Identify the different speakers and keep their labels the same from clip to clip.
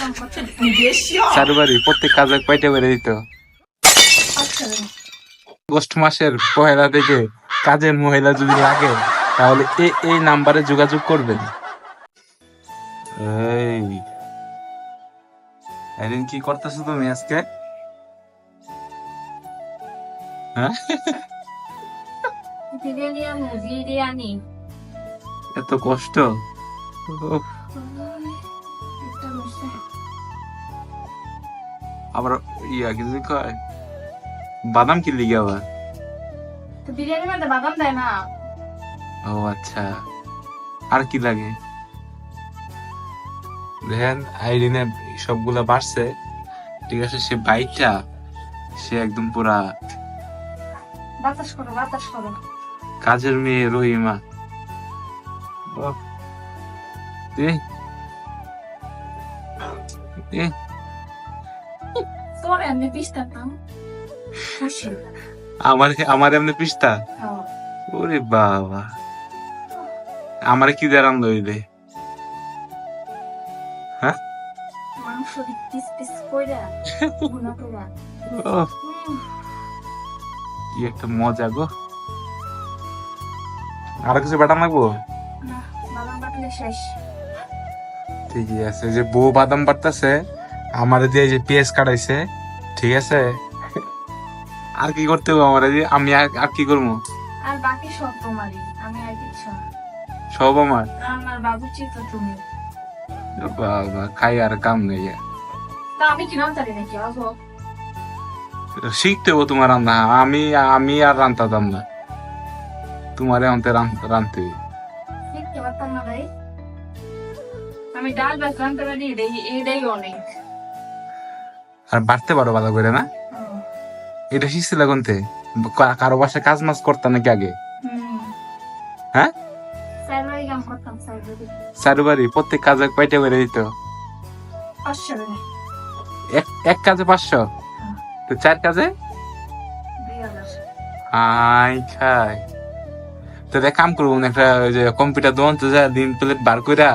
Speaker 1: চারবারই প্রত্যেক কাজে কয়টা করে দিত?
Speaker 2: আচ্ছা।
Speaker 1: আগস্ট মাসের পহেলা থেকে কাজের মহিলা যদি লাগে তাহলে এই এই নাম্বারে যোগাযোগ করবেন। এই এদিন কি করতেছো তুমি আজকে? হ্যাঁ? এত কষ্ট? আবার ইয়া কিছু কয়? বাদাম কি লিগে আবার?
Speaker 2: তো বিরিয়ানি মধ্যে বাদাম দেয় না।
Speaker 1: ও আচ্ছা। আর কি লাগে? দেখেন আইরিনে সবগুলা বাড়ছে। ঠিক আছে সে বাইকটা সে একদম পুরা
Speaker 2: বাতাস করো বাতাস করো।
Speaker 1: কাজের মেয়ে রহিমা। এ, এ,
Speaker 2: তোর এমনি খুশি
Speaker 1: আমার আমার এমনি পিস্তা ওরে বাবা। আমার কি দেরাম লইলে হ্যাঁ?
Speaker 2: মাংস পিস পিস কইরা
Speaker 1: ও। কি একটা মজা গো। আর কিছু বাটাম লাগবো? ঠিকই আছে যে বউ বাদাম বাটতেছে আমার দিয়ে যে পেঁয়াজ কাটাইছে ঠিক আছে? আর কি করতে হবে আমার যে আমি আর আর কি করব?
Speaker 2: আর বাকি সব তোমারই আমি আর কিছু না।
Speaker 1: সব আমার?
Speaker 2: আমার বাবুচি তো তুমি।
Speaker 1: বাবা খাই আর কাম নেই।
Speaker 2: তা আমি কি জানি নাকি? আসো
Speaker 1: শিখতে হবে তোমার রান্না। আমি আমি আর রান্তাম না। তোমার
Speaker 2: পারতাম না ভাই। আমি ডাল ভাত রান্তে পারি এটাই এটাই অনেক।
Speaker 1: আর বাড়তে পারো ভালো করে না? এটা শিখছিল কোনতে কারও বাসায় কাজ মাছ করতাম নাকি আগে? হ্যাঁ? চারবারই প্রত্যেক কাজে কয়টা করে দিত? এক এক কাজে পাঁচশো? তো চার কাজে? আই খাই। তো দেখ কাম করব একটা ওই যে কম্পিউটার দোকান তো যা দিন প্লেট বার কইরা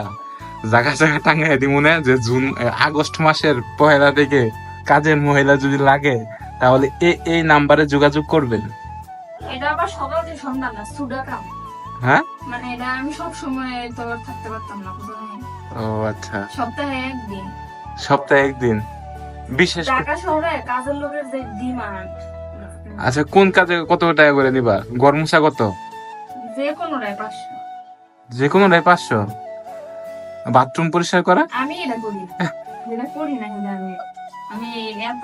Speaker 1: জায়গা জায়গা টাঙ্গাই দিব না যে জুন আগস্ট মাসের পহেলা থেকে কাজের মহিলা যদি লাগে তাহলে এই এই নাম্বারে যোগাযোগ করবেন।
Speaker 2: এটা আবার সকাল থেকে সন্ধ্যা না সুডাকাম।
Speaker 1: হ্যাঁ?
Speaker 2: মানে এটা আমি সব সময় তো থাকতে পারতাম না
Speaker 1: ও আচ্ছা।
Speaker 2: সপ্তাহে একদিন।
Speaker 1: সপ্তাহে একদিন? বিশেষ
Speaker 2: ঢাকা শহরে কাজের লোকের যে ডিমান্ড।
Speaker 1: আচ্ছা কোন কাজে কত টাকা করে নিবা? গরমুসা কত?
Speaker 2: যে কোনো রায় পাঁচশো।
Speaker 1: যে কোনো রায় পাঁচশো? বাথরুম পরিষ্কার করা?
Speaker 2: আমি এটা করি না। এটা করি না আমি আমি এত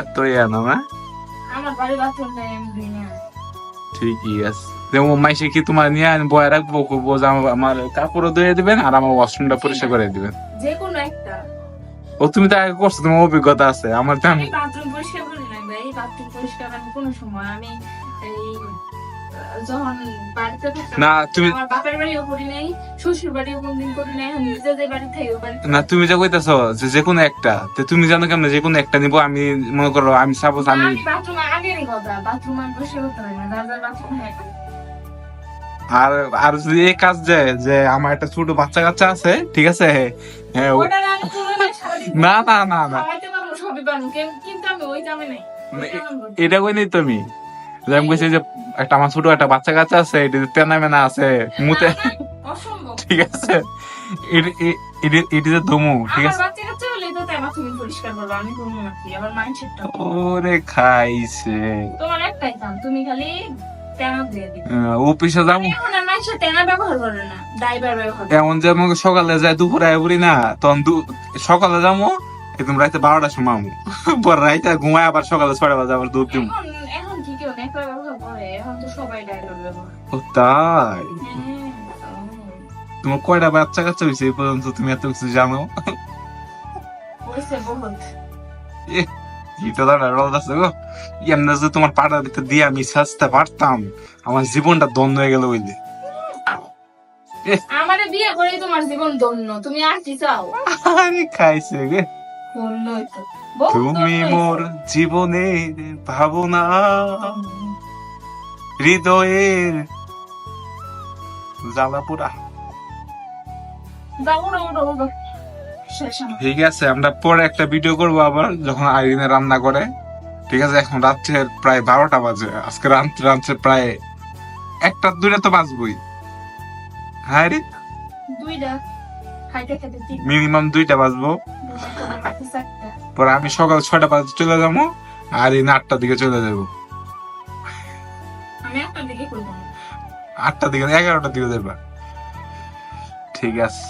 Speaker 1: এত ইয়া না? না
Speaker 2: আমার বাড়ি বাথরুম নেই আমি না।
Speaker 1: ঠিকই আছে। যেমন মাইসে কি তোমার নিয়ে বয়ে রাখব করব যে আমার- কাপড়ও ধুয়ে দিবেন আর আমার ওয়াশরুমটা পরিষ্কার করে দিবেন।
Speaker 2: যে কোনো একটা।
Speaker 1: ও তুমি তো আগে করছ তোমার অভিজ্ঞতা আছে আমার তো
Speaker 2: আমি
Speaker 1: আমি
Speaker 2: বাথরুম পরিষ্কার করি না ভাই বাথরুম পরিষ্কার আমি কোনো সময় আমি এই আহ, যখন বাড়িতে
Speaker 1: না তুমি
Speaker 2: আমার বাপের বাড়িও করি নাই শ্বশুর বাড়িও কোনদিন করি নাই আমি নিজে যে বাড়ি থাকি
Speaker 1: না তুমি যা কইতেছো যে যে কোনো একটা তো তুমি জানো কেমন যে কোনো একটা নিবো আমি মনে করো আমি সাপোজ আমি
Speaker 2: আমি বাথরুম আগেরই কথা বাথরুম আমি পরিষ্কার করতে পারি না যার যার বাথরুম
Speaker 1: আর আর যদি এই কাজ যে যে আমার একটা ছোট বাচ্চা কাচ্চা আছে ঠিক আছে হ্যাঁ,
Speaker 2: কোনো না
Speaker 1: না না না। না
Speaker 2: বলছি।
Speaker 1: এটা কই নেই তুমি। যে আমি কইছি যে একটা আমার ছোট একটা বাচ্চা কাচ্চা আছে এটা তেনা মেনা আছে মুতে ঠিক আছে। এটি- যে ধমু ঠিক আছে? ওরে খাইছে।
Speaker 2: তোমার একটাই তুমি খালি
Speaker 1: এমন যে আমাকে সকালে যায় দুপুরে আয় না তখন সকালে যাব একদম রাতে বারোটার সময় আমু পর রাইতে ঘুমায় আবার সকালে ছয়টা বাজে আবার দুধ দিব ও তাই? তোমার কয়টা বাচ্চা কাচ্চা হয়েছে এই পর্যন্ত তুমি এত কিছু জানো? এমনি তোমার দিয়ে আমি সাজতে পারতাম আমার জীবনটা দ্বন্দ্ব হয়ে গেল বুঝলি।
Speaker 2: আমারে বিয়ে করে তোমার জীবন ধন্য তুমি আর কি চাও?
Speaker 1: আরে খাইছে গে। তুমি মোর জীবনের ভাবনা হৃদয়ের জ্বালাপুরা ঠিক আছে আমরা পরে একটা ভিডিও করব আবার যখন আইরিনে রান্না করে। ঠিক আছে এখন রাত্রের প্রায় বারোটা বাজে। আজকে রাত্রে রাত্রে প্রায় একটা দুইটা তো বাজবই। হ্যাঁ রে? মিনিমাম দুইটা বাজবো। পরে আমি সকাল ছয়টা বাজে চলে যাব আর এই আটটার দিকে চলে যাব। আটটার দিকে এগারোটার দিকে যাইবা। ঠিক আছে।